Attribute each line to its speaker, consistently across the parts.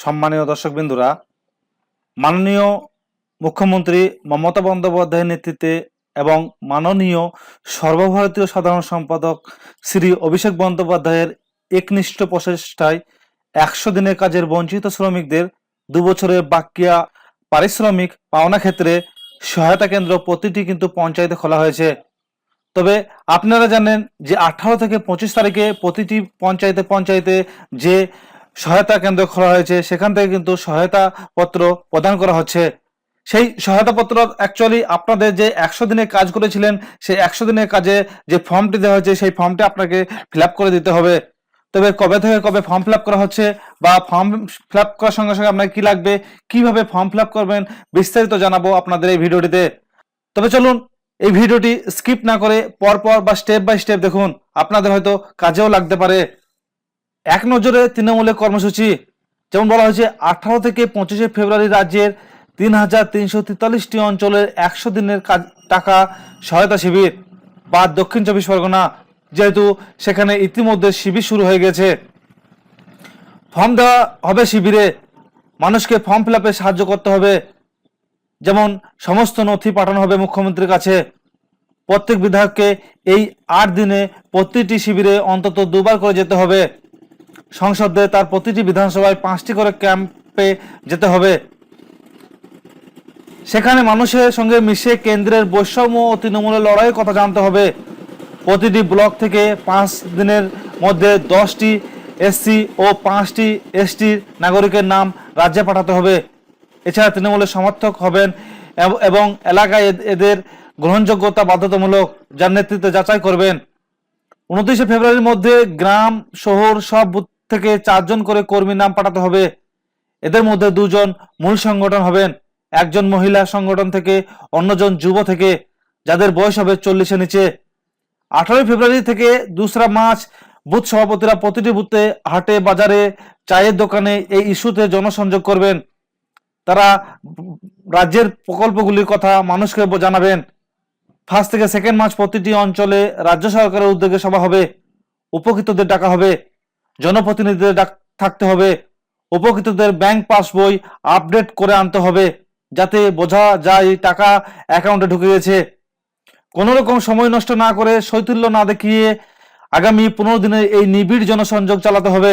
Speaker 1: সম্মানীয় দর্শকবৃন্দুরা, মাননীয় মুখ্যমন্ত্রী মমতা বন্দ্যোপাধ্যায়ের নেতৃত্বে এবং মাননীয় সর্বভারতীয় সাধারণ সম্পাদক শ্রী অভিষেক বন্দ্যোপাধ্যায়ের একনিষ্ঠ প্রচেষ্টায় একশো দিনের কাজের বঞ্চিত শ্রমিকদের দুবছরের বাকিয়া পারিশ্রমিক পাওনা ক্ষেত্রে সহায়তা কেন্দ্র প্রতিটি কিন্তু পঞ্চায়েতে খোলা হয়েছে। তবে আপনারা জানেন যে আঠারো থেকে পঁচিশ তারিখে প্রতিটি পঞ্চায়েতে পঞ্চায়েতে যে সহায়তা কেন্দ্র খোলা হয়েছে, সেখান থেকে কিন্তু সহায়তা পত্র প্রদান করা হচ্ছে। সেই সহায়তা পত্র অ্যাকচুয়ালি আপনাদের যে একশো দিনে কাজ করেছিলেন, সেই একশো দিনের কাজে যে ফর্মটি দেওয়া হয়েছে, সেই ফর্মটি আপনাকে ফিল করে দিতে হবে। তবে কবে থেকে কবে ফর্ম ফিল করা হচ্ছে বা ফর্ম ফিল করার সঙ্গে সঙ্গে আপনার কি লাগবে, কীভাবে ফর্ম ফিল করবেন, বিস্তারিত জানাব আপনাদের এই ভিডিওটিতে। তবে চলুন, এই ভিডিওটি স্কিপ না করে পরপর বা স্টেপ বাই স্টেপ দেখুন, আপনাদের হয়তো কাজেও লাগতে পারে। এক নজরে তৃণমূলের কর্মসূচি, যেমন বলা হয়েছে, আঠারো থেকে পঁচিশে ফেব্রুয়ারি রাজ্যের তিন হাজার তিনশো তেতাল্লিশটি অঞ্চলের একশো দিনের কাজ, টাকা সহায়তা শিবির বা দক্ষিণ চব্বিশ পরগনা, যেহেতু সেখানে ইতিমধ্যে শিবির শুরু হয়ে গেছে। ফর্ম দেওয়া হবে শিবিরে। মানুষকে ফর্ম ফিল সাহায্য করতে হবে। যেমন সমস্ত নথি পাঠানো হবে মুখ্যমন্ত্রীর কাছে। প্রত্যেক বিধায়ককে এই আট দিনে প্রতিটি শিবিরে অন্তত দুবার করে যেতে হবে। সংসদে তার প্রতিটি বিধানসভায় পাঁচটি করে ক্যাম্পে যেতে হবে। সেখানে মানুষের সঙ্গে মিশে কেন্দ্রের বৈষম্য ও তৃণমূলের লড়াইয়ের কথা জানতে হবে। প্রতিটি ব্লক থেকে পাঁচ দিনের মধ্যে দশটি এসসি ও পাঁচটি এসটি নাগরিকের নাম রাজ্যে পাঠাতে হবে। এছাড়া তৃণমূলের সমর্থক হবেন এবং এলাকায় এদ- এদের গ্রহণযোগ্যতা বাধ্যতামূলক যার নেতৃত্বে যাচাই করবেন। উনত্রিশে ফেব্রুয়ারির মধ্যে গ্রাম, শহর সব থেকে চারজন করে কর্মী নাম পাঠাতে হবে। এদের মধ্যে দুজন মূল সংগঠন হবেন। একজন মহিলা সংগঠন থেকে, অন্যজন যুব থেকে, যাদের বয়স হবে চল্লিশের নিচে। আঠারোই ফেব্রুয়ারি থেকে দুসরা মার্চ বুথ সভাপতিরা প্রতিটি বুথে, হাটে, বাজারে, চায়ের দোকানে এই ইস্যুতে জনসংযোগ করবেন। তারা রাজ্যের প্রকল্পগুলির কথা মানুষকে জানাবেন। ফার্স্ট থেকে সেকেন্ড মার্চ প্রতিটি অঞ্চলে রাজ্য সরকারের উদ্যোগে সভা হবে। উপকৃতদের ডাকা হবে। জনপ্রতিনিধিদের ডাক থাকতে হবে। উপকৃতদের ব্যাংক পাসবই আপডেট করে আনতে হবে যাতে বোঝা যায় টাকা অ্যাকাউন্টে ঢুকে গেছে। কোনো রকম সময় নষ্ট না করে শৈথিল্য না দেখিয়ে আগামী পনেরো দিনে এই নিবিড় জনসংযোগ চালাতে হবে।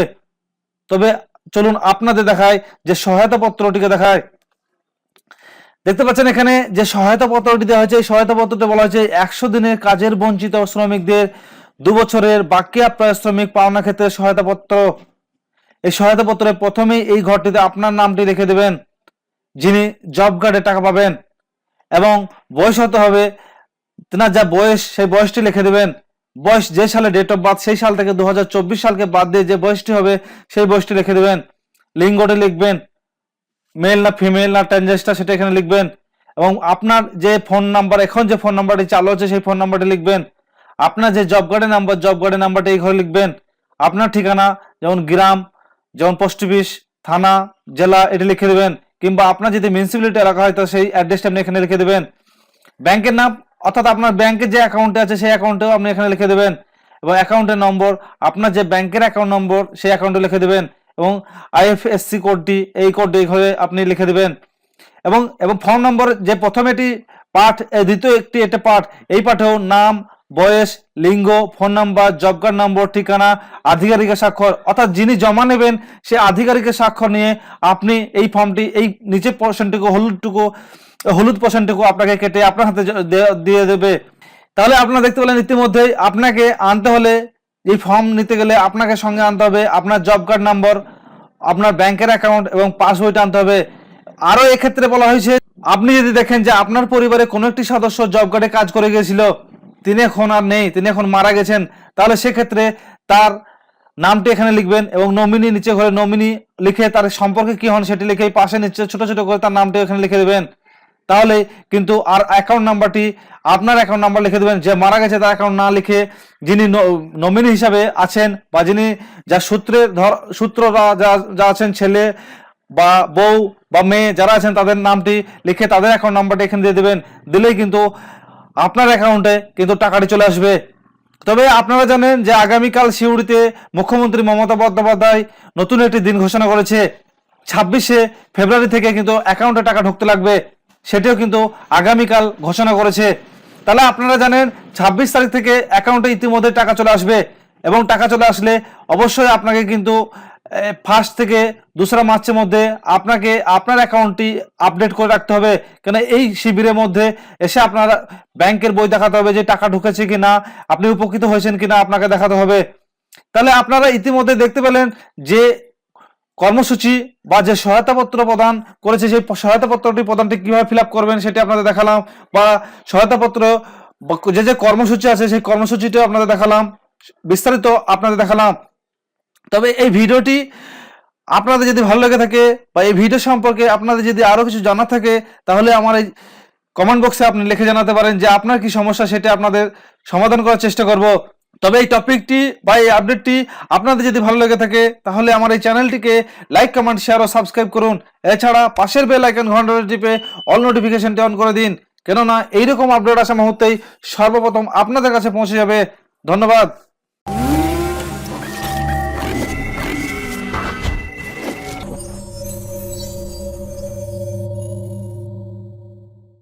Speaker 1: তবে চলুন আপনাদের দেখায় যে সহায়তা পত্রটিকে দেখায় দেখতে পাচ্ছেন এখানে যে সহায়তা পত্রটি দেওয়া হয়েছে, এই সহায়তা পত্রটি বলা হয়েছে, একশো দিনের কাজের বঞ্চিত শ্রমিকদের দু বছরের বাকি প্রায় শ্রমিক পাওনা ক্ষেত্রে সহায়তা পত্র এই সহায়তা পত্রে প্রথমেই এই ঘরটিতে আপনার নামটি লিখে দেবেন, যিনি জব কার্ডে টাকা পাবেন এবং বয়স হতে হবে, তেনার যা বয়স, সেই বয়সটি লিখে দেবেন। বয়স যে সালে ডেট অফ বার্থ সেই সাল থেকে দু হাজার চব্বিশ সালকে বাদ দিয়ে যে বয়সটি হবে, সেই বয়সটি লিখে দেবেন। লিঙ্গটি লিখবেন মেল না ফিমেল না ট্রানজেস্টার সেটা এখানে লিখবেন। এবং আপনার যে ফোন নাম্বার এখন যে ফোন নাম্বারটি চালু হচ্ছে, সেই ফোন নাম্বারটি লিখবেন। আপনার যে জব কার্ডের নাম্বার জব কার্ডের নাম্বারটা এই ঘরে লিখবেন। আপনার ঠিকানা, যেমন গ্রাম, যেমন পোস্ট অফিস থানা, জেলা, এটি লিখে দেবেন। কিংবা আপনার যদি মিউনিসিপ্যালিটি এলাকা হয়, তো সেই অ্যাড্রেসটা আপনি এখানে লিখে দেবেন। ব্যাংকের নাম, অর্থাৎ আপনার ব্যাংকের যে অ্যাকাউন্টে আছে, সেই অ্যাকাউন্টেও আপনি এখানে লিখে দেবেন। এবং অ্যাকাউন্টের নম্বর আপনার যে ব্যাংকের অ্যাকাউন্ট নম্বর সেই অ্যাকাউন্টে লিখে দেবেন। এবং আইএফএসসি কোডটি এই কোডটি ঘরে আপনি লিখে দেবেন। এবং এবং ফর্ম নম্বর যে প্রথম এটি পাঠ দ্বিতীয় একটি এটা পাঠ, এই পাঠেও নাম বয়স, লিঙ্গ, phone number job card number, ঠিকানা, আধিকারিকের স্বাক্ষর, অর্থাৎ যিনি জমা নেবেন, সে আধিকারিকের স্বাক্ষর নিয়ে আপনি এই ফর্মটি, এই নিচের পোর্শনটুকু হলুদটুকু, হলুদ পোর্শনটুকু আপনাকে কেটে আপনার হাতে দিয়ে দেবে। তাহলে আপনারা দেখতে পেলেন ইতিমধ্যেই আপনাকে আনতে হলে এই ফর্ম নিতে গেলে আপনাকে সঙ্গে আনতে হবে আপনার জব কার্ড নাম্বার আপনার ব্যাংকের অ্যাকাউন্ট এবং পাসবইটা আনতে হবে। আরও এক্ষেত্রে বলা হয়েছে, আপনি যদি দেখেন যে আপনার পরিবারে কোনো একটি সদস্য জব কার্ডে কাজ করে গিয়েছিল তিনি এখন আর নেই তিনি এখন মারা গেছেন। তাহলে সেক্ষেত্রে তার নামটি এখানে লিখবেন এবং নমিনি নিচে ঘরে, নমিনি লিখে তার সম্পর্কে কি হন সেটি লিখে পাশে নিচে ছোট ছোট করে তার নামটি এখানে লিখে দেবেন। তাহলে কিন্তু আর অ্যাকাউন্ট নাম্বারটি আপনার অ্যাকাউন্ট নাম্বার লিখে দেবেন, যে মারা গেছে তার অ্যাকাউন্ট না লিখে যিনি নমিনি হিসাবে আছেন বা যিনি যা সূত্রে ধর সূত্ররা যা যা আছেন ছেলে বা বউ বা মেয়ে যারা আছেন তাদের নামটি লিখে তাদের অ্যাকাউন্ট নাম্বারটি এখানে দিয়ে দেবেন। দিলেই কিন্তু আপনার অ্যাকাউন্টে কিন্তু টাকাটি চলে আসবে। তবে আপনারা জানেন যে আগামীকাল সিউড়িতে মুখ্যমন্ত্রী মমতা বন্দ্যোপাধ্যায় নতুন একটি দিন ঘোষণা করেছে। ছাব্বিশে ফেব্রুয়ারি থেকে কিন্তু অ্যাকাউন্টে টাকা ঢুকতে লাগবে, সেটিও কিন্তু আগামীকাল ঘোষণা করেছে। তাহলে আপনারা জানেন, ছাব্বিশ তারিখ থেকে অ্যাকাউন্টে ইতিমধ্যে টাকা চলে আসবে এবং টাকা চলে আসলে অবশ্যই আপনাকে কিন্তু ফার্স্ট থেকে দোসরা মার্চের মধ্যে আপনাকে আপনার অ্যাকাউন্টটি আপডেট করে রাখতে হবে। কেন এই শিবিরের মধ্যে এসে আপনার ব্যাংকের বই দেখাতে হবে যে টাকা ঢুকেছে কি না আপনি উপকৃত হয়েছেন কি না আপনাকে দেখাতে হবে। তাহলে আপনারা ইতিমধ্যে দেখতে পেলেন যে কর্মসূচি বা যে সহায়তা পত্র প্রদান করেছে, সেই সহায়তা পত্রটি প্রদানটি কীভাবে ফিল আপ করবেন সেটি আপনাদের দেখালাম বা সহায়তা পত্র যে যে কর্মসূচি আছে, সেই কর্মসূচিটিও আপনাদের দেখালাম। বিস্তারিত আপনাদের দেখালাম। তবে এই ভিডিওটি আপনাদের যদি ভালো লেগে থাকে বা এই ভিডিও সম্পর্কে আপনাদের যদি আরও কিছু জানার থাকে, তাহলে আমার এই কমেন্ট বক্সে আপনি লিখে জানাতে পারেন যে আপনার কি সমস্যা সেটা আপনাদের সমাধান করার চেষ্টা করব। তবে এই টপিকটি বা এই আপডেটটি আপনাদের যদি ভালো লেগে থাকে, তাহলে আমার এই চ্যানেলটিকে লাইক কমেন্ট শেয়ার ও সাবস্ক্রাইব করুন। এছাড়া পাশের বেল আইকন ঘন্টাটি টিপে অল নোটিফিকেশনটি অন করে দিন। কেননা এইরকম আপডেট আসা মুহূর্তেই সর্বপ্রথম আপনাদের কাছে পৌঁছে যাবে। ধন্যবাদ।